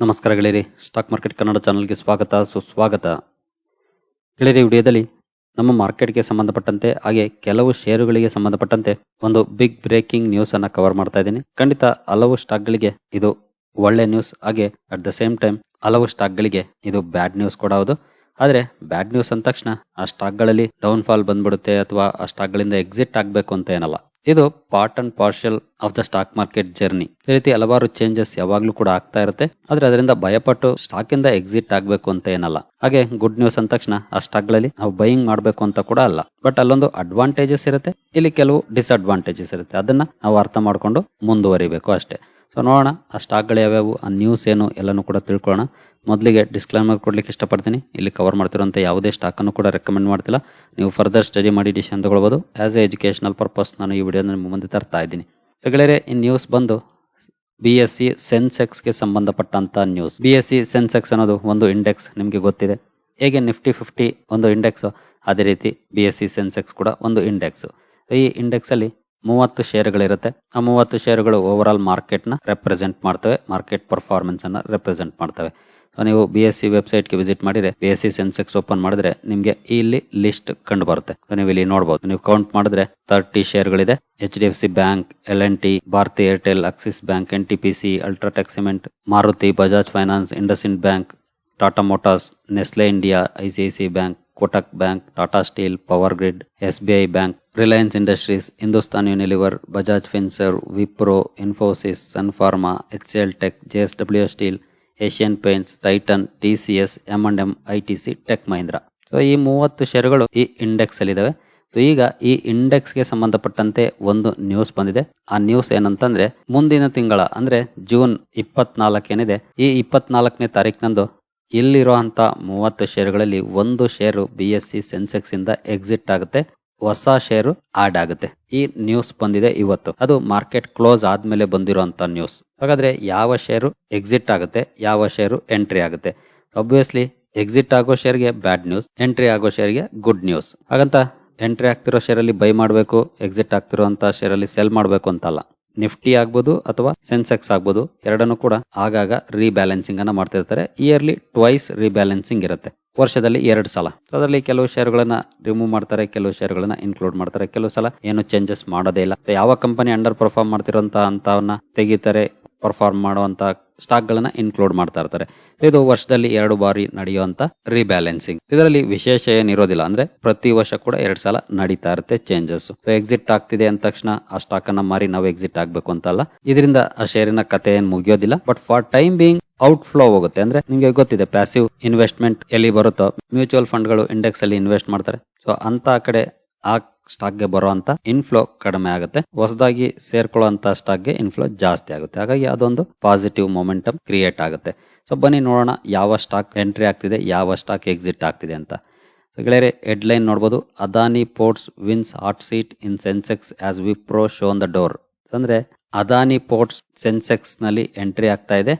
ನಮಸ್ಕಾರ ಗೆಳೆಯರಿ stock market Kannada ಚಾನಲ್ಗೆ ಸ್ವಾಗತ, ಸುಸ್ವಾಗತ. ಗೆಳೆಯರಿ ವಿಡಿಯೋದಲ್ಲಿ ನಮ್ಮ ಮಾರ್ಕೆಟ್ಗೆ ಸಂಬಂಧಪಟ್ಟಂತೆ, ಹಾಗೆ ಕೆಲವು ಷೇರುಗಳಿಗೆ ಸಂಬಂಧಪಟ್ಟಂತೆ ಒಂದು ಬಿಗ್ ಬ್ರೇಕಿಂಗ್ ನ್ಯೂಸ್ ಅನ್ನ ಕವರ್ ಮಾಡ್ತಾ ಇದ್ದೀನಿ. ಖಂಡಿತ ಹಲವು ಸ್ಟಾಕ್ಗಳಿಗೆ ಇದು ಒಳ್ಳೆ ನ್ಯೂಸ್ ಹಾಗೆ ಅಟ್ ದ ಸೇಮ್ ಟೈಮ್ ಹಲವು ಸ್ಟಾಕ್ಗಳಿಗೆ ಇದು ಬ್ಯಾಡ್ ನ್ಯೂಸ್ ಕೂಡ ಹೌದು. ಆದರೆ ಬ್ಯಾಡ್ ನ್ಯೂಸ್ ಅಂದ ತಕ್ಷಣ ಆ ಸ್ಟಾಕ್ಗಳಲ್ಲಿ ಡೌನ್ ಫಾಲ್ ಬಂದ್ಬಿಡುತ್ತೆ ಅಥವಾ ಆ ಸ್ಟಾಕ್ಗಳಿಂದ ಎಕ್ಸಿಟ್ ಆಗಬೇಕು ಅಂತ ಏನಲ್ಲ. ಇದು part and parcel of the stock market journey ಈ ರೀತಿ ಹಲವಾರು ಚೇಂಜಸ್ ಯಾವಾಗ್ಲೂ ಕೂಡ ಆಗ್ತಾ ಇರುತ್ತೆ. ಆದ್ರೆ ಅದರಿಂದ ಭಯಪಟ್ಟು ಸ್ಟಾಕ್ ಇಂದ ಎಕ್ಸಿಟ್ ಆಗ್ಬೇಕು ಅಂತ ಏನಲ್ಲ. ಹಾಗೆ ಗುಡ್ ನ್ಯೂಸ್ ಅಂದ ತಕ್ಷಣ ಆ ಸ್ಟಾಕ್ಗಳಲ್ಲಿ ನಾವು ಬೈಯಿಂಗ್ ಮಾಡಬೇಕು ಅಂತ ಕೂಡ ಅಲ್ಲ. ಬಟ್ ಅಲ್ಲೊಂದು ಅಡ್ವಾಂಟೇಜಸ್ ಇರುತ್ತೆ. ಇಲ್ಲಿ ಕೆಲವು ಡಿಸ್ಅಡ್ವಾಂಟೇಜಸ್ ಇರುತ್ತೆ. ಅದನ್ನ ನಾವು ಅರ್ಥ ಮಾಡ್ಕೊಂಡು ಮುಂದುವರಿಬೇಕು ಅಷ್ಟೇ. ಸೊ ನೋಡೋಣ. ಆ ಸ್ಟಾಕ್ಗಳು ಯಾವ್ಯಾವು? ಆ ನ್ಯೂಸ್ ಏನು ಎಲ್ಲನೂ ಕೂಡ ತಿಳ್ಕೊಳ್ಳೋಣ. ಮೊದಲಿಗೆ ಡಿಸ್ಕ್ಲೈಮರ್ ಕೊಡ್ಲಿಕ್ಕೆ ಇಷ್ಟಪಡ್ತೀನಿ. ಇಲ್ಲಿ ಕವರ್ ಮಾಡ್ತಿರೋಂಥ ಯಾವುದೇ ಸ್ಟಾಕನ್ನು ಕೂಡ ರೆಕಮೆಂಡ್ ಮಾಡ್ತಿಲ್ಲ. ನೀವು ಫರ್ದರ್ ಸ್ಟಡಿ ಮಾಡಿ ಡಿಸಿಷನ್ ತಗೊಳ್ಬೋದು. ಆಸ್ ಎ ಎಜುಕೇಷನಲ್ ಪರ್ಪಸ್ ನಾನು ಈ ವಿಡಿಯೋನ ನಿಮ್ಮ ಮುಂದೆ ತರ್ತಾ ಇದ್ದೀನಿ. ಸೊ ಗೆಳೆಯರೆ, ಈ ನ್ಯೂಸ್ ಬಂದು ಬಿ ಎಸ್ ಸಿ ಸೆನ್ಸೆಕ್ಸ್ಗೆ ಸಂಬಂಧಪಟ್ಟಂಥ news B S C Sensex ಅನ್ನೋದು ಒಂದು ಇಂಡೆಕ್ಸ್ ನಿಮಗೆ ಗೊತ್ತಿದೆ. ಹೇಗೆ ನಿಫ್ಟಿ ಫಿಫ್ಟಿ ಒಂದು ಇಂಡೆಕ್ಸು ಅದೇ ರೀತಿ ಬಿ ಎಸ್ ಸಿ ಸೆನ್ಸೆಕ್ಸ್ ಕೂಡ ಒಂದು ಇಂಡೆಕ್ಸು ಈ ಇಂಡೆಕ್ಸ್ ಅಲ್ಲಿ ಮೂವತ್ತು ಶೇರುಗಳಿರುತ್ತೆ ಆ ಮೂವತ್ತು ಶೇರ್ಗಳು ಓವರ್ ಆಲ್ ಮಾರ್ಕೆಟ್ನ ರೆಪ್ರೆಸೆಂಟ್ ಮಾಡ್ತವೆ. ಮಾರ್ಕೆಟ್ ಪರ್ಫಾರ್ಮೆನ್ಸ್ ಅನ್ನ ರೆಪ್ರೆಸೆಂಟ್ ಮಾಡ್ತವೆ. ಸೊ ನೀವು ಬಿ ಎಸ್ ಸಿ ವೆಬ್ಸೈಟ್ಗೆ ವಿಸಿಟ್ ಮಾಡಿದ್ರೆ B S C Sensex open ಮಾಡಿದ್ರೆ, ನಿಮಗೆ ಇಲ್ಲಿ ಲಿಸ್ಟ್ ಕಂಡು ಬರುತ್ತೆ ನೀವು ಇಲ್ಲಿ ನೋಡಬಹುದು ನೀವು ಕೌಂಟ್ ಮಾಡಿದ್ರೆ thirty ಶೇರ್ಗಳಿದೆ H D F C bank L N T Bharti Airtel Axis bank N T P C UltraTech cement Maruti Bajaj finance IndusInd bank Tata motors Nestle India I C I C bank Kotak bank Tata steel power grid S B I bank Reliance industries Hindustan Unilever Bajaj finserv Wipro Infosys Sun Pharma H L tech J S W steel Asian paints Titan T C S M and M I T C tech Mahindra so ಈ ಮೂವತ್ತು ಷೇರುಗಳು ಈ index ಅಲ್ಲಿದ್ದಾವೆ so ಈಗ ಈ ಇಂಡೆಕ್ಸ್ಗೆ ಸಂಬಂಧಪಟ್ಟಂತೆ ಒಂದು news ಬಂದಿದೆ. ಆ ನ್ಯೂಸ್ ಏನಂತಂದ್ರೆ, ಮುಂದಿನ ತಿಂಗಳ, ಅಂದ್ರೆ ಜೂನ್ ಇಪ್ಪತ್ನಾಲ್ಕೇನಿದೆ ಈ ಇಪ್ಪತ್ನಾಲ್ಕನೇ ತಾರೀಕಿನಂದು ಇಲ್ಲಿರುವಂತ ಮೂವತ್ತು ಷೇರುಗಳಲ್ಲಿ ಒಂದು ಶೇರು ಬಿ ಎಸ್ ಸಿ ಸೆನ್ಸೆಕ್ಸ್ ಇಂದ ಎಕ್ಸಿಟ್ ಆಗುತ್ತೆ. ಹೊಸ ಶೇರು ಆಡ್ ಆಗುತ್ತೆ. ಈ ನ್ಯೂಸ್ ಬಂದಿದೆ ಇವತ್ತು. ಅದು ಮಾರ್ಕೆಟ್ ಕ್ಲೋಸ್ ಆದ್ಮೇಲೆ ಬಂದಿರುವಂತ ನ್ಯೂಸ್ ಹಾಗಾದ್ರೆ ಯಾವ ಶೇರು ಎಕ್ಸಿಟ್ ಆಗುತ್ತೆ, ಯಾವ ಶೇರು ಎಂಟ್ರಿ ಆಗುತ್ತೆ? ಅಬ್ವಿಯಸ್ಲಿ ಎಕ್ಸಿಟ್ ಆಗೋ ಶೇರ್ಗೆ ಬ್ಯಾಡ್ ನ್ಯೂಸ್ ಎಂಟ್ರಿ ಆಗೋ ಶೇರ್ಗೆ ಗುಡ್ ನ್ಯೂಸ್ ಹಾಗಂತ ಎಂಟ್ರಿ ಆಗ್ತಿರೋ ಶೇರಲ್ಲಿ ಬೈ ಮಾಡಬೇಕು ಎಕ್ಸಿಟ್ ಆಗ್ತಿರೋಂತ ಶೇರಲ್ಲಿ ಸೆಲ್ ಮಾಡಬೇಕು ಅಂತಲ್ಲ. ನಿಫ್ಟಿ ಆಗ್ಬೋದು ಅಥವಾ ಸೆನ್ಸೆಕ್ಸ್ ಆಗ್ಬೋದು, ಎರಡನ್ನೂ ಕೂಡ ಆಗಾಗ ರೀಬ್ಯಾಲೆನ್ಸಿಂಗ್ ಅನ್ನ ಮಾಡ್ತಿರ್ತಾರೆ. ಇಯರ್ಲಿ ಟ್ವೈಸ್ ರೀಬ್ಯಾಲೆನ್ಸಿಂಗ್ ಇರುತ್ತೆ. ವರ್ಷದಲ್ಲಿ ಎರಡು ಸಲ. ಅದರಲ್ಲಿ ಕೆಲವು ಶೇರುಗಳನ್ನ ರಿಮೂವ್ ಮಾಡ್ತಾರೆ, ಕೆಲವು ಶೇರುಗಳನ್ನ ಇನ್ಕ್ಲೂಡ್ ಮಾಡ್ತಾರೆ. ಕೆಲವು ಸಲ ಏನು ಚೇಂಜಸ್ ಮಾಡೋದೇ ಇಲ್ಲ. ಯಾವ ಕಂಪನಿ ಅಂಡರ್ ಪರ್ಫಾರ್ಮ್ ಮಾಡ್ತಿರೋಂತ ಅಂತವನ್ನ ತೆಗಿತಾರೆ ಪರ್ಫಾರ್ಮ್ ಮಾಡುವಂತ ಸ್ಟಾಕ್ ಗಳನ್ನ ಇನ್ಕ್ಲೂಡ್ ಮಾಡ್ತಾ ಇರ್ತಾರೆ. ಇದು ವರ್ಷದಲ್ಲಿ ಎರಡು ಬಾರಿ ನಡೆಯುವಂತ ರಿಬ್ಯಾಲೆನ್ಸಿಂಗ್ ಇದರಲ್ಲಿ ವಿಶೇಷ ಏನಿರೋದಿಲ್ಲ. ಅಂದ್ರೆ ಪ್ರತಿ ವರ್ಷ ಕೂಡ ಎರಡು ಸಲ ನಡೀತಾ ಇರುತ್ತೆ ಚೇಂಜಸ್ ಎಕ್ಸಿಟ್ ಆಗ್ತಿದೆ ಅಂದ ತಕ್ಷಣ ಆ ಸ್ಟಾಕ್ ಅನ್ನ ಮಾರಿ ನಾವು ಎಕ್ಸಿಟ್ ಆಗ್ಬೇಕು ಅಂತಲ್ಲ ಇದರಿಂದ ಆ ಶೇರಿನ ಕತೆ ಏನ್ ಮುಗಿಯೋದಿಲ್ಲ. But for time being out flow ಹೋಗುತ್ತೆ. ಅಂದ್ರೆ ನಿಮಗೆ ಗೊತ್ತಿದೆ ಪ್ಯಾಸಿವ್ ಇನ್ವೆಸ್ಟ್ಮೆಂಟ್ ಎಲ್ಲಿ ಬರುತ್ತೋ ಮ್ಯೂಚುವಲ್ ಫಂಡ್ಗಳು ಇಂಡೆಕ್ಸ್ ಅಲ್ಲಿ ಇನ್ವೆಸ್ಟ್ ಮಾಡ್ತಾರೆ. ಸೊ ಅಂತ ಕಡೆ ಆ ಸ್ಟಾಕ್ಗೆ ಅಂತ ಇನ್ಫ್ಲೋ ಕಡಿಮೆ ಆಗುತ್ತೆ. ಹೊಸದಾಗಿ ಸೇರ್ಕೊಳ್ಳುವಂತ ಸ್ಟಾಕ್ಗೆ ಇನ್ಫ್ಲೋ ಜಾಸ್ತಿ ಆಗುತ್ತೆ. ಹಾಗಾಗಿ ಅದೊಂದು ಪಾಸಿಟಿವ್ ಮೊಮೆಂಟಮ್ ಕ್ರಿಯೇಟ್ ಆಗುತ್ತೆ. ಸೊ ಬನ್ನಿ ನೋಡೋಣ ಯಾವ ಸ್ಟಾಕ್ ಎಂಟ್ರಿ ಆಗ್ತಿದೆ, ಯಾವ ಸ್ಟಾಕ್ ಎಕ್ಸಿಟ್ ಆಗ್ತಿದೆ ಅಂತ. ಗೆಳೆಯರೆ ಹೆಡ್ಲೈನ್ ನೋಡ್ಬೋದು. Adani ports wins hot seat in Sensex as Wipro shown the door ಅಂದ್ರೆ ಅದಾನಿ ಪೋರ್ಟ್ಸ್ ಸೆನ್ಸೆಕ್ಸ್ನಲ್ಲಿ ಎಂಟ್ರಿ ಆಗ್ತಾ ಇದೆ.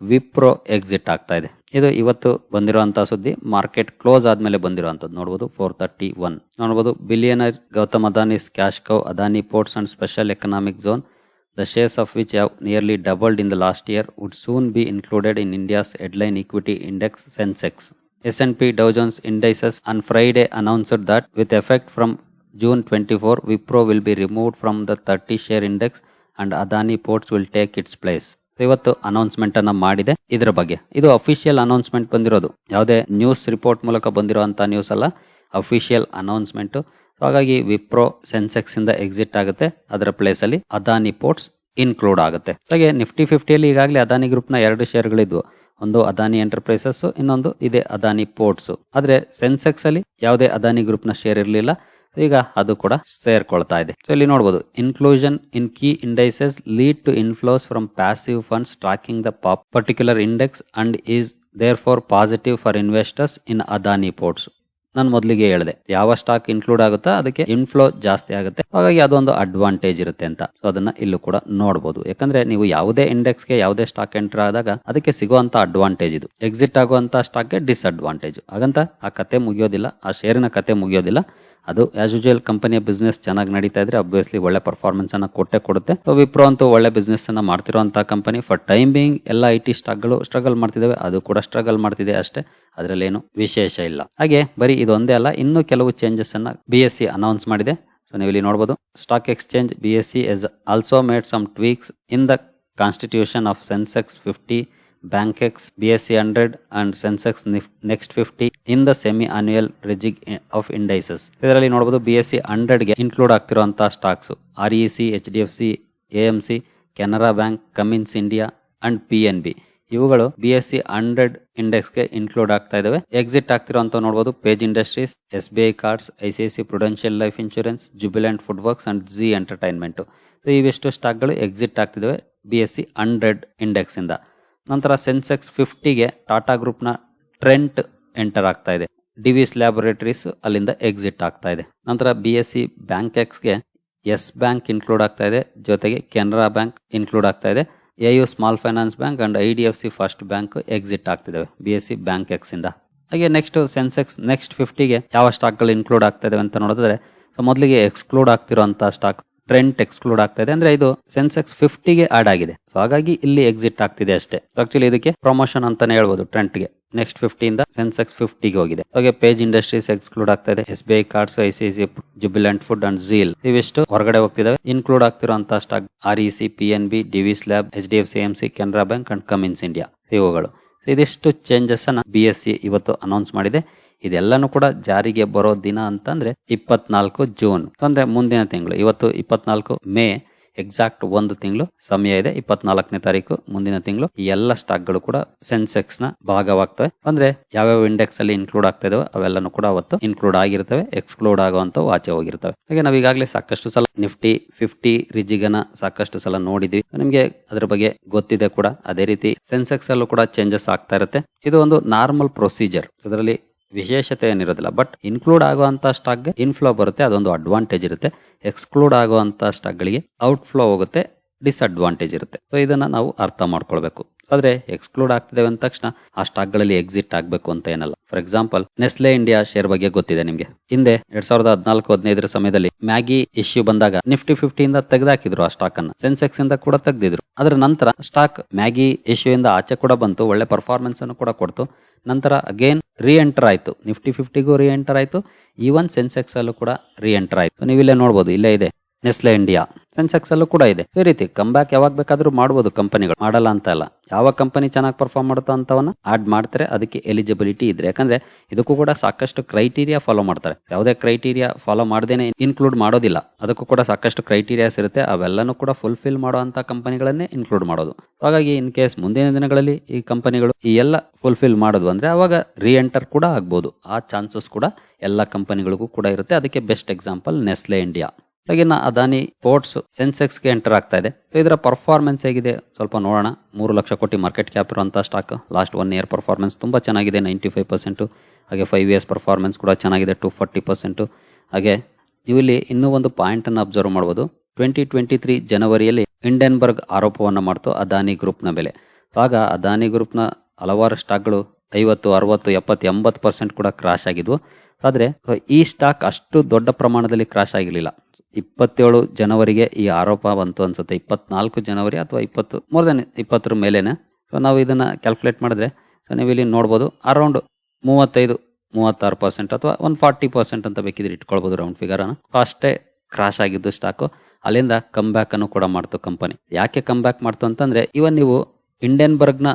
ವಿಪ್ರೋ ಎಕ್ಸಿಟ್ ಆಗ್ತಾ ಇದೆ. ಇದು ಇವತ್ತು ಬಂದಿರುವಂತಹ ಸುದ್ದಿ. ಮಾರ್ಕೆಟ್ ಕ್ಲೋಸ್ ಆದ್ಮೇಲೆ ಬಂದಿರುವಂತದ್ದು ನೋಡಬಹುದು ಫೋರ್ ತರ್ಟಿ ಒನ್. ನೋಡಬಹುದು billionaire Gautam Adani's cash cow Adani ports and special economic zone the shares of which have nearly doubled in the last year would soon be included in India's headline equity index Sensex S N P Dow Jones indices on on Friday announced that with effect from June 24, Wipro will be removed from the 30 share index and Adani Ports will take its place. ಇವತ್ತು announcement ಅನ್ನ ಮಾಡಿದೆ. ಇದರ ಬಗ್ಗೆ. ಇದು official announcement ಬಂದಿರೋದು. ಯಾವುದೇ news report ಮೂಲಕ ಬಂದಿರುವಂತ ನ್ಯೂಸ್ ಅಲ್ಲ. ಅಫಿಷಿಯಲ್ ಅನೌನ್ಸ್ಮೆಂಟ್ ಹಾಗಾಗಿ ವಿಪ್ರೋ ಸೆನ್ಸೆಕ್ಸ್ ಇಂದ ಎಕ್ಸಿಟ್ ಆಗುತ್ತೆ. ಅದರ ಪ್ಲೇಸ್ ಅಲ್ಲಿ ಅದಾನಿ ಪೋರ್ಟ್ಸ್ ಇನ್ಕ್ಲೂಡ್ ಆಗುತ್ತೆ. ಹಾಗೆ ನಿಫ್ಟಿ ಫಿಫ್ಟಿಯಲ್ಲಿ ಈಗಾಗಲೇ ಅದಾನಿ ಗ್ರೂಪ್ನ ಎರಡು ಶೇರ್ಗಳಿದ್ವು ಒಂದು ಅದಾನಿ ಎಂಟರ್ಪ್ರೈಸಸ್ ಇನ್ನೊಂದು ಇದೆ ಅದಾನಿ ಪೋರ್ಟ್ಸ್ ಆದ್ರೆ ಸೆನ್ಸೆಕ್ಸ್ ಅಲ್ಲಿ ಯಾವುದೇ ಅದಾನಿ ಗ್ರೂಪ್ನ ಶೇರ್ ಇರಲಿಲ್ಲ. ಈಗ ಅದು ಕೂಡ ಸೇರ್ಕೊಳ್ತಾ ಇದೆ. ಸೊ ಇಲ್ಲಿ ನೋಡಬಹುದು inclusion in key indices lead to inflows from passive funds tracking the particular index and is there for positive for investors in Adani ports ನಾನು ಮೊದಲಿಗೆ ಹೇಳಿದೆ, ಯಾವ ಸ್ಟಾಕ್ ಇನ್ಕ್ಲೂಡ್ ಆಗುತ್ತಾ ಅದಕ್ಕೆ ಇನ್ಫ್ಲೋ ಜಾಸ್ತಿ ಆಗುತ್ತೆ. ಹಾಗಾಗಿ ಅದೊಂದು ಅಡ್ವಾಂಟೇಜ್ ಇರುತ್ತೆ ಅಂತ. ಸೊ ಅದನ್ನ ಇಲ್ಲೂ ಕೂಡ ನೋಡಬಹುದು ಯಾಕಂದ್ರೆ ನೀವು ಯಾವುದೇ ಇಂಡೆಕ್ಸ್ಗೆ ಯಾವುದೇ ಸ್ಟಾಕ್ ಎಂಟರ್ ಆದಾಗ ಅದಕ್ಕೆ ಸಿಗುವಂತ ಅಡ್ವಾಂಟೇಜ್ ಇದು. ಎಕ್ಸಿಟ್ ಆಗುವಂತ ಸ್ಟಾಕ್ಗೆ ಡಿಸ್ಅಡ್ವಾಂಟೇಜ್ ಹಾಗಂತ ಆ ಕತೆ ಮುಗಿಯೋದಿಲ್ಲ, ಆ ಶೇರಿನ ಕತೆ ಮುಗಿಯೋದಿಲ್ಲ. ಅದು ಆಸ್ ಯೂಶುವಲ್ ಕಂಪನಿಯ ಬಿಸ್ನೆಸ್ ಚೆನ್ನಾಗಿ ನಡೀತಾ ಇದ್ರೆ ಅಬ್ವಿಯಸ್ಲಿ ಒಳ್ಳೆ ಪರ್ಫಾರ್ಮೆನ್ಸ್ ಅನ್ನ ಕೊಟ್ಟೆ ಕೊಡುತ್ತೆ. ವಿಪ್ರೋ ಅಂತೂ ಒಳ್ಳೆ ಬಿಸ್ನೆಸ್ ಅನ್ನ ಮಾಡ್ತಿರುವಂತಹ ಕಂಪನಿ ಫಾರ್ ಟೈಮ್ ಬಿಂಗ್ ಎಲ್ಲ ಐ ಟಿ ಸ್ಟಾಕ್ಗಳು ಸ್ಟ್ರಗಲ್ ಮಾಡ್ತಿದ್ದಾವೆ ಅದು ಕೂಡ ಸ್ಟ್ರಗಲ್ ಮಾಡ್ತಿದೆ ಅಷ್ಟೇ. ಅದರಲ್ಲೇನು ವಿಶೇಷ ಇಲ್ಲ. ಹಾಗೆ ಬರೀ ಇದೊಂದೇ ಅಲ್ಲ, ಇನ್ನೂ ಕೆಲವು ಚೇಂಜಸ್ ಅನ್ನ ಬಿ ಎಸ್ ಸಿ ಅನೌನ್ಸ್ ಮಾಡಿದೆ. ಸೊ ನೀವು ಇಲ್ಲಿ ನೋಡಬಹುದು stock exchange B S C S also made some tweaks in the constitution of Sensex fifty S C hundred and Sensex next fifty in the semi annual rejig of indices ಇದರಲ್ಲಿ ನೋಡಬಹುದು B S C include ಆಗ್ತಿರುವಂತಹ stocks R E C H D F C A M Canara bank Cummins India and P N B ಇವುಗಳು B S C hundred ಇಂಡೆಕ್ಸ್ಗೆ include ಆಗ್ತಾ ಇದಾವೆ. Exit ಆಗ್ತಿರುವಂತ ನೋಡಬಹುದು Page industries S B I cards I C I C prudential life insurance Jubilant food works and Zee entertainment ಇವಿಷ್ಟು ಸ್ಟಾಕ್ಗಳು exit ಆಗ್ತಿದಾವೆ B S C hundred index ಇಂದ. ನಂತರ ಸೆನ್ಸೆಕ್ಸ್ ಫಿಫ್ಟಿಗೆ ಟಾಟಾ ಗ್ರೂಪ್ನ ಟ್ರೆಂಟ್ ಎಂಟರ್ ಆಗ್ತಾ ಇದೆ. ಡಿವಿಸ್ ಲ್ಯಾಬೊರೇಟರೀಸ್ ಅಲ್ಲಿಂದ ಎಕ್ಸಿಟ್ ಆಗ್ತಾ ಇದೆ. ನಂತರ ಬಿ ಎಸ್ ಸಿ ಬ್ಯಾಂಕ್ ಎಕ್ಸ್ಗೆ ಎಸ್ ಬ್ಯಾಂಕ್ ಇನ್ಕ್ಲೂಡ್ ಆಗ್ತಾ ಇದೆ. ಜೊತೆಗೆ ಕೆನರಾ ಬ್ಯಾಂಕ್ ಇನ್ಕ್ಲೂಡ್ ಆಗ್ತಾ ಇದೆ. A U small finance bank and I D F C first bank exit ಆಗ್ತಿದ್ದಾವೆ B S C bank X ಇಂದ ಹಾಗೆ ನೆಕ್ಸ್ಟ್ ಸೆನ್ಸೆಕ್ಸ್ ನೆಕ್ಸ್ಟ್ ಫಿಫ್ಟಿಗೆ ಯಾವ ಸ್ಟಾಕ್ಗಳು ಇನ್ಕ್ಲೂಡ್ ಆಗ್ತಾ ಇದಾವೆ ಅಂತ ನೋಡಿದ್ರೆ ಮೊದಲಿಗೆ ಎಕ್ಸ್ಕ್ಲೂಡ್ ಆಗ್ತಿರುವಂತಹ ಸ್ಟಾಕ್ ಟ್ರೆಂಟ್ ಎಕ್ಸ್ಕ್ಲೂಡ್ ಆಗ್ತಾ ಇದೆ. ಅಂದ್ರೆ ಇದು ಸೆನ್ಸೆಕ್ಸ್ ಫಿಫ್ಟಿಗೆ ಆಡ್ ಆಗಿದೆ. ಸೊ ಹಾಗಾಗಿ ಇಲ್ಲಿ ಎಕ್ಸಿಟ್ ಆಗ್ತಿದೆ ಅಷ್ಟೇ. ಆಕ್ಚುಲಿ ಇದಕ್ಕೆ ಪ್ರಮೋಷನ್ ಅಂತಾನೆ ಹೇಳ್ಬೋದು ಟ್ರೆಂಟ್ಗೆ ನೆಕ್ಸ್ಟ್ ಫಿಫ್ಟಿಯಿಂದ ಸೆನ್ಸೆಕ್ಸ್ ಫಿಫ್ಟಿಗೆ ಹೋಗಿದೆ. ಹಾಗೆ ಪೇಜ್ ಇಂಡಸ್ಟ್ರೀಸ್ ಎಕ್ಸ್ಕ್ಲೂಡ್ ಆಗ್ತಾ ಇದೆ. S B I cards I C C Jubilant food and ZEEL ಇವಿಷ್ಟು ಹೊರಗಡೆ ಹೋಗ್ತಿದಾವೆ. Include ಆಗ್ತಿರುವಂತಹ stock R E C P N B Divi's lab H D F C M C Canara bank and Cummins India ಇವುಗಳು. ಇದಿಷ್ಟು changes ಅನ್ನ B S C ಇವತ್ತು announce ಮಾಡಿದೆ. ಇದೆಲ್ಲನೂ ಕೂಡ ಜಾರಿಗೆ ಬರೋ ದಿನ ಅಂತಂದ್ರೆ ಇಪ್ಪತ್ನಾಲ್ಕು ಜೂನ್. ಅಂದ್ರೆ ಮುಂದಿನ ತಿಂಗಳು. ಇವತ್ತು ಇಪ್ಪತ್ನಾಲ್ಕು ಮೇ, ಎಕ್ಸಾಕ್ಟ್ ಒಂದು ತಿಂಗಳು. ಸಮಯ ಇದೆ, ಇಪ್ಪತ್ನಾಲ್ಕನೇ ತಾರೀಕು, ಮುಂದಿನ ತಿಂಗಳು. ಈ ಎಲ್ಲ ಸ್ಟಾಕ್ಗಳು ಕೂಡ ಸೆನ್ಸೆಕ್ಸ್ನ ಭಾಗವಾಗ್ತವೆ. ಅಂದ್ರೆ ಯಾವ್ಯಾವ ಇಂಡೆಕ್ಸ್ ಅಲ್ಲಿ ಇನ್ಕ್ಲೂಡ್ ಆಗ್ತಾ ಇದಾವೆ ಅವೆಲ್ಲನೂ ಕೂಡ ಅವತ್ತು ಇನ್ಕ್ಲೂಡ್ ಆಗಿರ್ತವೆ ಎಕ್ಸ್ಕ್ಲೂಡ್ ಆಗುವಂತವು ಆಚೆ ಹೋಗಿರ್ತವೆ. ಹಾಗೆ ನಾವು ಈಗಾಗಲೇ ಸಾಕಷ್ಟು ಸಲ ನಿಫ್ಟಿ, ಫಿಫ್ಟಿ ರಿಜಿಗನ ಸಾಕಷ್ಟು ಸಲ ನೋಡಿದ್ವಿ. ನಿಮ್ಗೆ ಅದ್ರ ಬಗ್ಗೆ ಗೊತ್ತಿದೆ ಕೂಡ. ಅದೇ ರೀತಿ ಸೆನ್ಸೆಕ್ಸ್ ಅಲ್ಲೂ ಕೂಡ ಚೇಂಜಸ್ ಆಗ್ತಾ ಇರುತ್ತೆ. ಇದು ಒಂದು ನಾರ್ಮಲ್ ಪ್ರೊಸೀಜರ್ ಇದರಲ್ಲಿ ವಿಶೇಷತೆ ಏನಿರೋದಿಲ್ಲ. ಬಟ್ ಇನ್ಕ್ಲೂಡ್ ಆಗುವಂತ ಸ್ಟಾಕ್ಗೆ ಇನ್ಫ್ಲೋ ಬರುತ್ತೆ, ಅದೊಂದು ಅಡ್ವಾಂಟೇಜ್ ಇರುತ್ತೆ. ಎಕ್ಸ್ಕ್ಲೂಡ್ ಆಗುವಂತ ಸ್ಟಾಕ್ಗಳಿಗೆ ಔಟ್ಫ್ಲೋ ಹೋಗುತ್ತೆ ಡಿಸ್ಅಡ್ವಾಂಟೇಜ್ ಇರುತ್ತೆ. ಸೊ ಇದನ್ನ ನಾವು ಅರ್ಥ ಮಾಡ್ಕೊಳ್ಬೇಕು. ಆದ್ರೆ ಎಕ್ಸ್ಕ್ಲೂಡ್ ಆಗ್ತಿದ್ದೇವೆ ಅಂದ ತಕ್ಷಣ ಆ ಸ್ಟಾಕ್ಗಳಲ್ಲಿ ಎಕ್ಸಿಟ್ ಆಗಬೇಕು ಅಂತ ಏನಲ್ಲ. For example Nestle India share ಬಗ್ಗೆ ಗೊತ್ತಿದೆ ನಿಮ್ಗೆ. ಹಿಂದೆ ಎರಡ್ ಸಾವಿರದ ಹದಿನಾಲ್ಕು, ಹದಿನೈದರ ಸಮಯದಲ್ಲಿ ಮ್ಯಾಗಿ ಇಶ್ಯೂ ಬಂದಾಗ ನಿಫ್ಟಿ ಫಿಫ್ಟಿಯಿಂದ ತೆಗೆದಾಕಿದ್ರು ಆ ಸ್ಟಾಕ್ ಅನ್ನ. ಸೆನ್ಸೆಕ್ಸ್ ಇಂದ ಕೂಡ ತೆಗೆದಿದ್ರು. ಅದರ ನಂತರ ಸ್ಟಾಕ್ ಮ್ಯಾಗಿ ಇಶ್ಯೂ ಇಂದ ಆಚೆ ಕೂಡ ಬಂತು, ಒಳ್ಳೆ ಪರ್ಫಾರ್ಮೆನ್ಸ್ ಅನ್ನು ಕೂಡ ಕೊಡ್ತು. ನಂತರ ಅಗೇನ್ ರೀಎಂಟರ್ ಆಯ್ತು. ನಿಫ್ಟಿ ಫಿಫ್ಟಿಗೂ ರೀ ಎಂಟರ್ ಆಯ್ತು. ಈವನ್ ಸೆನ್ಸೆಕ್ಸ್ ಅಲ್ಲೂ ಕೂಡ ರೀ ಎಂಟರ್ ಆಯ್ತು. ನೀವು ಇಲ್ಲೇ ನೋಡಬಹುದು ಇಲ್ಲೇ ಇದೆ. Nestle India. ಸೆನ್ಸೆಕ್ಸ್ ಅಲ್ಲೂ ಕೂಡ ಇದೆ. ಈ ರೀತಿ ಕಂಬ್ಯಾಕ್ ಯಾವಾಗ ಬೇಕಾದ್ರೂ ಮಾಡಬಹುದು ಕಂಪನಿಗಳು. ಮಾಡಲ್ಲ ಅಂತ ಅಲ್ಲ. ಯಾವ ಕಂಪನಿ ಚೆನ್ನಾಗಿ ಪರ್ಫಾರ್ಮ್ ಮಾಡುತ್ತೋ ಅಂತವನ್ನ ಆಡ್ ಮಾಡ್ತಾರೆ. ಅದಕ್ಕೆ ಎಲಿಜಿಬಿಲಿಟಿ ಇದ್ರೆ. ಯಾಕಂದ್ರೆ ಇದಕ್ಕೂ ಕೂಡ ಸಾಕಷ್ಟು ಕ್ರೈಟೀರಿಯಾ ಫಾಲೋ ಮಾಡ್ತಾರೆ. ಯಾವುದೇ ಕ್ರೈಟೀರಿಯಾ ಫಾಲೋ ಮಾಡದೇನೆ ಇನ್ಕ್ಲೂಡ್ ಮಾಡೋದಿಲ್ಲ. ಅದಕ್ಕೂ ಕೂಡ ಸಾಕಷ್ಟು ಕ್ರೈಟೀರಿಯಾಸ್ ಇರುತ್ತೆ. ಅವೆಲ್ಲನೂ ಕೂಡ ಫುಲ್ಫಿಲ್ ಮಾಡುವಂತ ಕಂಪನಿಗಳನ್ನೇ ಇನ್ಕ್ಲೂಡ್ ಮಾಡೋದು. ಹಾಗಾಗಿ ಇನ್ ಕೇಸ್ ಮುಂದಿನ ದಿನಗಳಲ್ಲಿ ಈ ಕಂಪನಿಗಳು ಈ ಎಲ್ಲ ಫುಲ್ಫಿಲ್ ಮಾಡೋದು ಅಂದ್ರೆ ಅವಾಗ ರೀ ಎಂಟರ್ ಕೂಡ ಆಗ್ಬೋದು. ಆ ಚಾನ್ಸಸ್ ಕೂಡ ಎಲ್ಲ ಕಂಪನಿಗಳಿಗೂ ಕೂಡ ಇರುತ್ತೆ. ಅದಕ್ಕೆ ಬೆಸ್ಟ್ ಎಕ್ಸಾಂಪಲ್ ನೆಸ್ಲೆ ಇಂಡಿಯಾ. ಹಾಗೆ ಅದಾನಿ ಪೋರ್ಟ್ಸ್ ಸೆನ್ಸೆಕ್ಸ್ಗೆ ಎಂಟರ್ ಆಗ್ತಾ ಇದೆ. ಸೊ ಇದರ ಪರ್ಫಾರ್ಮೆನ್ಸ್ ಹೇಗಿದೆ? ಸ್ವಲ್ಪ ನೋಡೋಣ. ಮೂರು ಲಕ್ಷ ಕೋಟಿ ಮಾರ್ಕೆಟ್ ಕ್ಯಾಪ್ ಇರುವಂತಹ stock last one year performance ತುಂಬಾ ಚೆನ್ನಾಗಿದೆ. ನೈಂಟಿ ಫೈವ್ ಪರ್ಸೆಂಟ್ ಹಾಗೆ ಫೈವ್ ಇಯರ್ಸ್ ಪರ್ಫಾರ್ಮೆನ್ಸ್ ಕೂಡ ಚೆನ್ನಾಗಿದೆ. ಟು ಫಾರ್ಟಿ ಪರ್ಸೆಂಟ್ ಹಾಗೆ ನೀವು ಇಲ್ಲಿ ಇನ್ನೂ ಒಂದು ಪಾಯಿಂಟ್ ಅನ್ನು ಅಬ್ಸರ್ವ್ ಮಾಡಬಹುದು ಟ್ವೆಂಟಿ ಟ್ವೆಂಟಿ ತ್ರೀ ಜನವರಿಯಲ್ಲಿ ಇಂಡೆನ್ಬರ್ಗ್ ಆರೋಪವನ್ನು ಮಾಡ್ತು ಅದಾನಿ ಗ್ರೂಪ್ನ ಬೆಲೆ. ಆಗ ಅದಾನಿ ಗ್ರೂಪ್ನ ಹಲವಾರು ಸ್ಟಾಕ್ಗಳು ಐವತ್ತು, ಅರವತ್ತು, ಎಪ್ಪತ್ತು, ಎಂಬತ್ತು ಪರ್ಸೆಂಟ್ ಕೂಡ ಕ್ರಾಶ್ ಆಗಿದ್ವು. ಆದರೆ, ಈ ಸ್ಟಾಕ್ ಅಷ್ಟು ದೊಡ್ಡ ಪ್ರಮಾಣದಲ್ಲಿ ಕ್ರಾಶ್ ಆಗಿರಲಿಲ್ಲ. ಇಪ್ಪತ್ತೇಳು ಜನವರಿಗೆ ಈ ಆರೋಪ ಬಂತು ಅನ್ಸುತ್ತೆ. ಇಪ್ಪತ್ನಾಲ್ಕು ಜನವರಿ ಅಥವಾ ಇಪ್ಪತ್ತು ಮೋರ್ ದೆನ್ ಇಪ್ಪತ್ತರ ಮೇಲೇನೆ. ಸೊ ನಾವು ಇದನ್ನ ಕ್ಯಾಲ್ಕುಲೇಟ್ ಮಾಡಿದ್ರೆ ಸೊ ನೀವು ಇಲ್ಲಿ ನೋಡ್ಬೋದು ಅರೌಂಡ್ ಮೂವತ್ತೈದು, ಮೂವತ್ತಾರು ಪರ್ಸೆಂಟ್ ಅಥವಾ ಒನ್ ಫಾರ್ಟಿ ಪರ್ಸೆಂಟ್ ಅಂತ ಬೇಕಿದ್ರೆ ಇಟ್ಕೊಳ್ಬೋದು ರೌಂಡ್ ಫಿಗರ್ ಅನ್ನು. ಅಷ್ಟೇ ಕ್ರಾಶ್ ಆಗಿದ್ದು ಸ್ಟಾಕು ಅಲ್ಲಿಂದ ಕಮ್ ಬ್ಯಾಕ್ ಅನ್ನು ಕೂಡ ಮಾಡ್ತು ಕಂಪನಿ ಯಾಕೆ ಕಮ್ ಬ್ಯಾಕ್ ಮಾಡ್ತು ಅಂತಂದ್ರೆ ಇವನ್ ನೀವು ಇಂಡಿಯನ್ಬರ್ಗ್ನ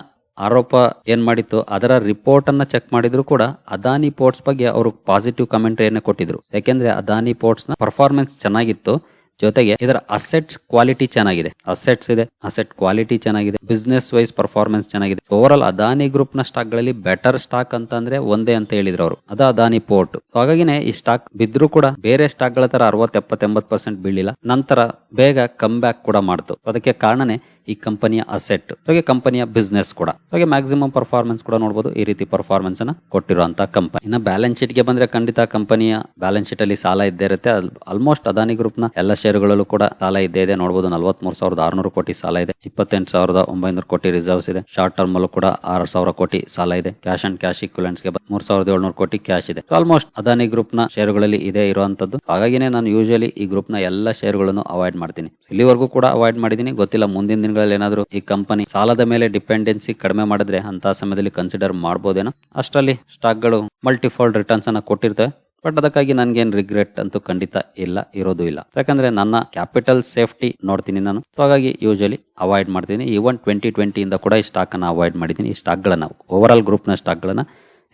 ಆರೋಪ ಏನ್ ಮಾಡಿತ್ತು, ಅದರ ರಿಪೋರ್ಟ್ ಅನ್ನ ಚೆಕ್ ಮಾಡಿದ್ರು ಕೂಡ ಅದಾನಿ ಪೋರ್ಟ್ಸ್ ಬಗ್ಗೆ ಅವರು ಪಾಸಿಟಿವ್ ಕಮೆಂಟ್ರಿಯನ್ನು ಕೊಟ್ಟಿದ್ರು. ಯಾಕೆಂದ್ರೆ ಅದಾನಿ ಪೋರ್ಟ್ಸ್ನ ಪರ್ಫಾರ್ಮೆನ್ಸ್ ಚೆನ್ನಾಗಿತ್ತು. ಜೊತೆಗೆ ಇದರ ಅಸೆಟ್ಸ್ ಕ್ವಾಲಿಟಿ ಚೆನ್ನಾಗಿದೆ. ಅಸೆಟ್ಸ್ ಇದೆ ಅಸೆಟ್ ಕ್ವಾಲಿಟಿ ಚೆನ್ನಾಗಿದೆ ಬಿಸ್ನೆಸ್ ವೈಸ್ ಪರ್ಫಾರ್ಮೆನ್ಸ್ ಚೆನ್ನಾಗಿದೆ. ಓವರ್ ಆಲ್ ಅದಾನಿ ಗ್ರೂಪ್ನ ಸ್ಟಾಕ್ಗಳಲ್ಲಿ ಬೆಟರ್ ಸ್ಟಾಕ್ ಅಂತಂದ್ರೆ ಒಂದೇ ಅಂತ ಹೇಳಿದ್ರು ಅವರು. ಅದ ಅದಾನಿ ಪೋರ್ಟ್ ಹಾಗಾಗಿನೇ ಈ ಸ್ಟಾಕ್ ಬಿದ್ರು ಕೂಡ ಬೇರೆ ಸ್ಟಾಕ್ಗಳ ತರ ಅರವತ್ ಎಪ್ಪತ್ತೆಂಬತ್ ಪರ್ಸೆಂಟ್ ಬೀಳಿಲ್ಲ. ನಂತರ ಬೇಗ ಕಮ್ ಬ್ಯಾಕ್ ಕೂಡ ಮಾಡ್ತು. ಅದಕ್ಕೆ ಕಾರಣನೇ ಈ ಕಂಪನಿಯ ಅಸೆಟ್ ಹಾಗೆ ಕಂಪನಿಯ ಬಿಸ್ನೆಸ್ ಕೂಡ. ಹಾಗೆ ಮ್ಯಾಕ್ಸಿಮಮ್ ಪರ್ಫಾರ್ಮೆನ್ಸ್ ಕೂಡ ನೋಡಬಹುದು ಈ ರೀತಿ ಪರ್ಫಾರ್ಮೆನ್ಸ್ ಅನ್ನ ಕೊಟ್ಟಿರುವಂತಹ ಕಂಪನಿ ಇನ್ನ ಬ್ಯಾಲೆನ್ಸ್ ಶೀಟ್ಗೆ ಬಂದ್ರೆ ಖಂಡಿತ ಕಂಪನಿಯ ಬ್ಯಾಲೆನ್ಸ್ ಶೀಟ್ ಅಲ್ಲಿ ಸಾಲ ಇದ್ದೇ ಇರುತ್ತೆ. ಆಲ್ಮೋಸ್ಟ್ ಅದಾನಿ ಗ್ರೂಪ್ನ ಎಲ್ಲ ಷೇರುಗಳಲ್ಲೂ ಕೂಡ ಸಾಲ ಇದ್ದೇ ಇದೆ ನೋಡಬಹುದು ನಲವತ್ಮೂರು ಸಾವಿರದ ಆರುನೂರು ಕೋಟಿ ಸಾಲ ಇದೆ. ಇಪ್ಪತ್ತೆಂಟು ಸಾವಿರದ ಒಂಬೈನೂರು ಕೋಟಿ ರಿಸರ್ವ್ಸ್ ಇದೆ. ಶಾರ್ಟ್ ಟರ್ಮ್ ಅಲ್ಲೂ ಕೂಡ ಆರು ಸಾವಿರ ಕೋಟಿ ಸಾಲ ಇದೆ. ಕ್ಯಾಶ್ ಅಂಡ್ ಕ್ಯಾಶ್ ಇಕ್ವಲೆನ್ಸ್ಗೆ ಮೂರ್ ಸಾವಿರದ ಏಳ್ನೂರು ಕೋಟಿ ಕ್ಯಾಶ್ ಇದೆ. ಆಲ್ಮೋಸ್ಟ್ ಅದಾನಿ ಗ್ರೂಪ್ನ ಷೇರುಗಳಲ್ಲಿ ಇದೆ ಇರುವಂತದ್ದು. ಹಾಗಾಗಿನೇ ನಾನು ಯೂಶಲಿ ಈ ಗ್ರೂಪ್ನ ಎಲ್ಲ ಷೇರುಗಳನ್ನು ಅವಾಯ್ಡ್ ಮಾಡ್ತೀನಿ. ಇಲ್ಲಿವರೆಗೂ ಕೂಡ ಅವಾಯ್ಡ್ ಮಾಡಿದೀನಿ ಗೊತ್ತಿಲ್ಲ ಮುಂದಿನ ದಿನಗಳಲ್ಲಿ ಏನಾದ್ರು ಈ ಕಂಪನಿ ಸಾಲದ ಮೇಲೆ ಡಿಪೆಂಡೆನ್ಸಿ ಕಡಿಮೆ ಮಾಡಿದ್ರೆ ಅಂತ ಸಮಯದಲ್ಲಿ ಕನ್ಸಿಡರ್ ಮಾಡಬಹುದೇನೋ ಅಷ್ಟರಲ್ಲಿ ಸ್ಟಾಕ್ಗಳು ಮಲ್ಟಿಫೋಲ್ಡ್ ರಿಟರ್ನ್ಸ್ ಅನ್ನ ಕೊಟ್ಟಿರ್ತವೆ. ಬಟ್ ಅದಕ್ಕಾಗಿ ನನ್ಗೇನ್ ರಿಗ್ರೆಟ್ ಅಂತೂ ಖಂಡಿತ ಇಲ್ಲ, ಇರೋದು ಇಲ್ಲ. ಯಾಕಂದ್ರೆ ನನ್ನ ಕ್ಯಾಪಿಟಲ್ ಸೇಫ್ಟಿ ನೋಡ್ತೀನಿ ನಾನು. ಸೊ ಹಾಗಾಗಿ ಯೂಶಲಿ ಅವಾಯ್ಡ್ ಮಾಡ್ತೀನಿ. ಈವನ್ ಟ್ವೆಂಟಿ ಟ್ವೆಂಟಿ ಇಂದ ಕೂಡ ಈ ಸ್ಟಾಕ್ ಅನ್ನ ಅವಾಯ್ಡ್ ಮಾಡಿದ್ದೀನಿ. ಈ ಸ್ಟಾಕ್ ಗಳನ್ನ ಓವರ್ ಆಲ್ ಗ್ರೂಪ್ನ ಸ್ಟಾಕ್ ಗಳನ್ನ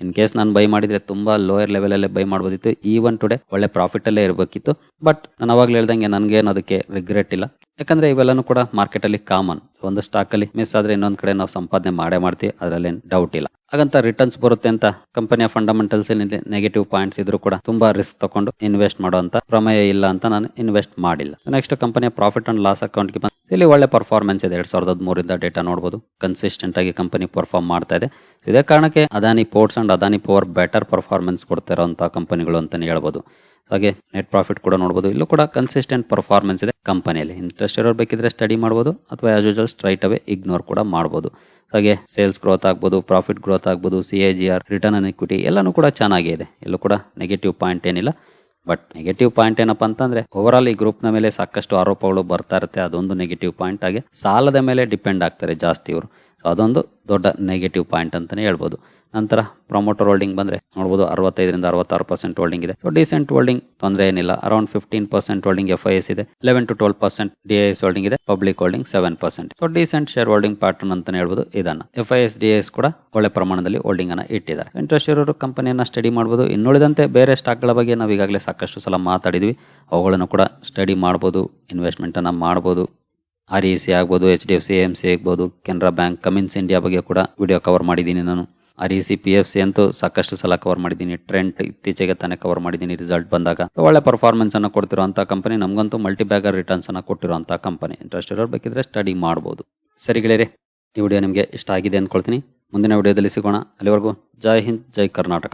ಇನ್ ಕೇಸ್ ನಾನು ಬೈ ಮಾಡಿದ್ರೆ ತುಂಬಾ ಲೋಯರ್ ಲೆವೆಲ್ ಅಲ್ಲೇ ಬೈ ಮಾಡ್ಬೋದಿತ್ತು. ಈವನ್ ಟುಡೇ ಒಳ್ಳೆ ಪ್ರಾಫಿಟ್ ಅಲ್ಲೇ ಇರಬೇಕಿತ್ತು. ಬಟ್ ನಾನು ಅವಾಗ ಹೇಳ್ದಂಗೆ ನನ್ಗೇನು ಅದಕ್ಕೆ ರಿಗ್ರೆಟ್ ಇಲ್ಲ. ಯಾಕಂದ್ರೆ ಇವೆಲ್ಲನೂ ಕೂಡ ಮಾರ್ಕೆಟ್ ಅಲ್ಲಿ ಕಾಮನ್ ಒಂದು ಸ್ಟಾಕ್ ಅಲ್ಲಿ ಮಿಸ್ ಆದ್ರೆ ಇನ್ನೊಂದ್ ಕಡೆ ನಾವು ಸಂಪಾದನೆ ಮಾಡೇ ಮಾಡ್ತೀವಿ. ಅದರಲ್ಲಿ ಡೌಟ್ ಇಲ್ಲ. ಹಾಗಂತ ರಿಟರ್ನ್ಸ್ ಬರುತ್ತೆ ಅಂತ ಕಂಪನಿಯ ಫಂಡಮೆಂಟಲ್ಸ್ ಏನಿದೆ ನೆಗೆಟಿವ್ ಪಾಯಿಂಟ್ಸ್ ಇದ್ರು ಕೂಡ ತುಂಬಾ ರಿಸ್ಕ್ ತಗೊಂಡು ಇನ್ವೆಸ್ಟ್ ಮಾಡುವಂತ ಪ್ರಮೇಯ ಇಲ್ಲ ಅಂತ ನಾನು ಇನ್ವೆಸ್ಟ್ ಮಾಡಿಲ್ಲ. ನೆಕ್ಸ್ಟ್ ಕಂಪನಿಯ ಪ್ರಾಫಿಟ್ ಅಂಡ್ ಲಾಸ್ ಅಕೌಂಟ್ಗೆ ಬಂದು ಇಲ್ಲಿ ಒಳ್ಳೆ ಪರ್ಫಾರ್ಮೆನ್ಸ್ ಇದೆ. ಎರಡು ಸಾವಿರದ ಹದಿಮೂರಿಂದ ಡೇಟಾ ನೋಡಬಹುದು ಕನ್ಸಿಸ್ಟೆಂಟ್ ಆಗಿ ಕಂಪನಿ ಪರ್ಫಾರ್ಮ್ ಮಾಡ್ತಾ ಇದೆ. ಇದೇ ಕಾರಣಕ್ಕೆ Adani ports and Adani power better performance ಕೊಡ್ತಿರೋಂತಹ ಕಂಪನಿಗಳು ಅಂತಾನೆ ಹೇಳ್ಬೋದು. ಹಾಗೆ ನೆಟ್ ಪ್ರಾಫಿಟ್ ಕೂಡ ನೋಡಬಹುದು ಇಲ್ಲೂ ಕೂಡ ಕನ್ಸಿಸ್ಟೆಂಟ್ ಪರ್ಫಾರ್ಮೆನ್ಸ್ ಇದೆ ಕಂಪನಿಯಲ್ಲಿ ಇಂಟ್ರೆಸ್ಟ್ ಇರೋರು ಬೇಕಿದ್ರೆ ಸ್ಟಡಿ ಮಾಡಬಹುದು ಅಥವಾ as usual straight away ignore ಕೂಡ ಮಾಡಬಹುದು ಹಾಗೆ ಸೇಲ್ಸ್ ಗ್ರೋತ್ ಆಗ್ಬೋದು ಪ್ರಾಫಿಟ್ ಗ್ರೋತ್ ಆಗ್ಬೋದು C A G R return on equity ಎಲ್ಲನೂ ಕೂಡ ಚೆನ್ನಾಗಿದೆ ಇಲ್ಲೂ ಕೂಡ ನೆಗೆಟಿವ್ ಪಾಯಿಂಟ್ ಏನಿಲ್ಲ. ಬಟ್ ನೆಗೆಟಿವ್ ಪಾಯಿಂಟ್ ಏನಪ್ಪ ಅಂತಂದ್ರೆ ಓವರ್ ಆಲ್ ಈ ಗ್ರೂಪ್ನ ಮೇಲೆ ಸಾಕಷ್ಟು ಆರೋಪಗಳು ಬರ್ತಾ ಇರುತ್ತೆ. ಅದೊಂದು ನೆಗೆಟಿವ್ ಪಾಯಿಂಟ್ ಆಗಿ ಸಾಲದ ಮೇಲೆ ಡಿಪೆಂಡ್ ಆಗ್ತಾರೆ ಜಾಸ್ತಿ ಇವರು. ಅದೊಂದು ದೊಡ್ಡ ನೆಗೆಟಿವ್ ಪಾಯಿಂಟ್ ಅಂತಾನೆ ಹೇಳ್ಬೋದು. ನಂತರ ಪ್ರಮೋಟರ್ ಹೋಲ್ಡಿಂಗ್ ಬಂದ್ರೆ ನೋಡಬಹುದು ಅರವತ್ತೈದರಿಂದ ಅರವತ್ತಾರು ಪರ್ಸೆಂಟ್ ಹೋಲ್ಡಿಂಗ್ ಇದೆ. ಸೊ ಡಿಸೆಂಟ್ ಹೋಲ್ಡಿಂಗ್ ತೊಂದರೆ ಏನಿಲ್ಲ. Around fifteen percent holding F I S ಇದೆ. Eleven to twelve percent D S holding ಇದೆ. Public holding seven percent so decent share holding pattern ಅಂತ ಹೇಳ್ಬೋದು ಇದನ್ನ. F I S D S ಕೂಡ ಒಳ್ಳೆ ಪ್ರಮಾಣದಲ್ಲಿ ಹೋಲ್ಡಿಂಗ್ ಅನ್ನ ಇಟ್ಟಿದ್ದಾರೆ. ಇಂಟ್ರೆಸ್ಟ್ ಇರೋರು ಕಂಪನಿಯನ್ನ ಸ್ಟಡಿ ಮಾಡಬಹುದು ಇನ್ನುಳಿದಂತೆ ಬೇರೆ ಸ್ಟಾಕ್ಗಳ ಬಗ್ಗೆ ನಾವು ಈಗಾಗಲೇ ಸಾಕಷ್ಟು ಸಲ ಮಾತಾಡಿದ್ವಿ. ಅವುಗಳನ್ನು ಕೂಡ ಸ್ಟಡಿ ಮಾಡ್ಬೋದು ಇನ್ವೆಸ್ಟ್ಮೆಂಟ್ ಅನ್ನ ಮಾಡ್ಬೋದು. ಆರ್ ಇ ಸಿ ಆಗ್ಬೋದು H D F C M C ಆಗ್ಬೋದು, ಕೆನರಾ ಬ್ಯಾಂಕ್ ಕಮಿನ್ಸ್ ಇಂಡಿಯಾ ಬಗ್ಗೆ ಕೂಡ ವಿಡಿಯೋ ಕವರ್ ಮಾಡಿದ್ದೀನಿ ನಾನು. R E C P F C ಅಂತೂ ಸಾಕಷ್ಟು ಸಲ ಕವರ್ ಮಾಡಿದ್ದೀನಿ. ಟ್ರೆಂಡ್ ಇತ್ತೀಚೆಗೆ ತಾನೇ ಕವರ್ ಮಾಡಿದ್ದೀನಿ ರಿಸಲ್ಟ್ ಬಂದಾಗ. ಒಳ್ಳೆ ಪರ್ಫಾರ್ಮೆನ್ಸ್ ಅನ್ನು ಕೊಡ್ತಿರುವಂತ ಕಂಪನಿ ನಮಗಂತೂ ಮಲ್ಟಿ ಬ್ಯಾಗರ್ ರಿಟರ್ನ್ಸ್ ಅನ್ನು ಕೊಟ್ಟಿರುವಂತ ಕಂಪನಿ ಇಂಟ್ರೆಸ್ಟ್ ಇರೋರು ಬೇಕಿದ್ರೆ ಸ್ಟಡಿ ಮಾಡಬಹುದು ಸರಿ ಗೆಳೆಯರೆ, ಈ ವಿಡಿಯೋ ನಿಮಗೆ ಇಷ್ಟ ಆಗಿದೆ ಅಂದ್ಕೊಳ್ತೀನಿ ಮುಂದಿನ ವಿಡಿಯೋದಲ್ಲಿ ಸಿಗೋಣ. ಅಲ್ಲಿವರೆಗೂ ಜೈ ಹಿಂದ್, ಜೈ ಕರ್ನಾಟಕ.